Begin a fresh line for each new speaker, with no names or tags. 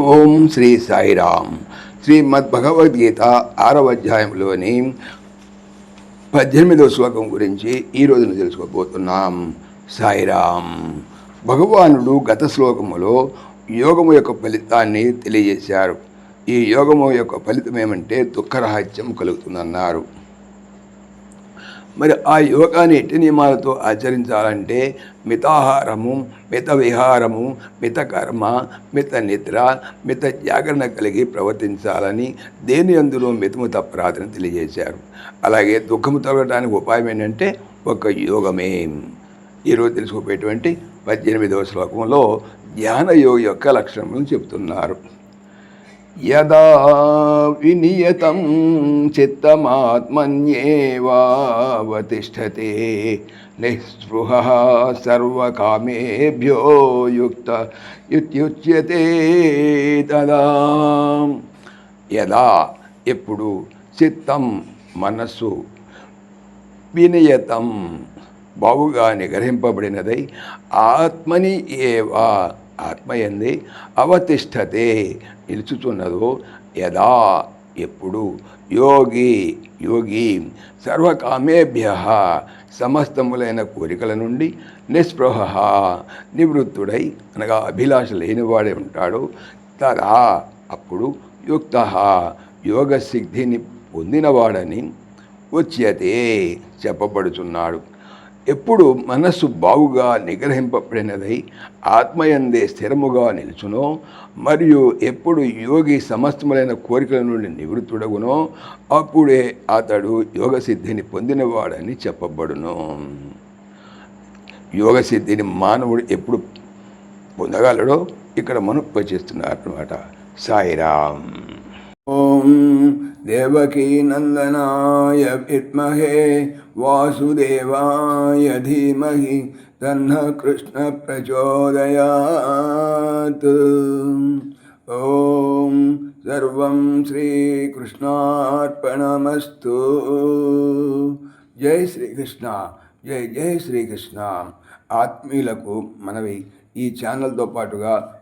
ఓం శ్రీ సాయిరామ్. శ్రీమద్ భగవద్గీత ఆరవ అధ్యాయంలోని పద్దెనిమిదవ శ్లోకం గురించి ఈ రోజున తెలుసుకోబోతున్నాం. సాయిరామ్. భగవానుడు గత శ్లోకములో యోగము యొక్క ఫలితాన్ని తెలియజేశారు. ఈ యోగము యొక్క ఫలితం ఏమంటే దుఃఖరహస్యం కలుగుతుందన్నారు. మరి ఆ యోగాన్ని ఎట్టి నియమాలతో ఆచరించాలంటే మితాహారము మిత విహారము మిత కర్మ మిత నిద్ర మిత జాగరణ కలిగి ప్రవర్తించాలని దేని అందులో మితము తప్పరాదని తెలియజేశారు. అలాగే దుఃఖము తొలగడానికి ఉపాయం ఏంటంటే ఒక యోగమే. ఈరోజు తెలుసుకోపోయేటువంటి పద్దెనిమిదవ శ్లోకంలో ధ్యాన యోగ యొక్క లక్షణములను చెబుతున్నారు. యదా వినియతం చిత్తమాత్మన్యేవావతిష్టతే నిస్పృహ సర్వకామేభ్యో యుక్త ఇత్యుచ్యతే తదా. యదా ఎప్పుడు చిత్తం మనస్సు వినియతం బావుగా నిగ్రహింపబడినదై ఆత్మని ఏవా ఆత్మయంది అవతిష్టతే నిలుచుచున్నదో యదా ఎప్పుడు. యోగి యోగి సర్వకామేభ్య సమస్తములైన కోరికల నుండి నిస్పృహ నివృత్తుడై అనగా అభిలాష లేనివాడే ఉంటాడు తదా అప్పుడు యుక్త. యోగసిద్ధిని పొందినవాడని ఉచ్యతే చెప్పబడుచున్నాడు. ఎప్పుడు మనస్సు బావుగా నిగ్రహింపబడినదై ఆత్మయందే స్థిరముగా నిలుచునో మరియు ఎప్పుడు యోగి సమస్తములైన కోరికల నుండి నివృత్తుడగునో అప్పుడే అతడు యోగ సిద్ధిని పొందినవాడని చెప్పబడును. యోగ సిద్ధిని మానవుడు ఎప్పుడు పొందగలడో ఇక్కడ మనం ఉపచేస్తున్నారు అనమాట సాయిరామ్. ఓం దేవకీ నందనాయ విద్మహే వాసుదేవాయ ధీమహి తన్న కృష్ణ ప్రచోదయాత్ ఓం సర్వం శ్రీకృష్ణార్పణమస్తు జై శ్రీకృష్ణ జై జై శ్రీకృష్ణ ఆత్మీయులకు మనవి ఈ ఛానల్తో పాటుగా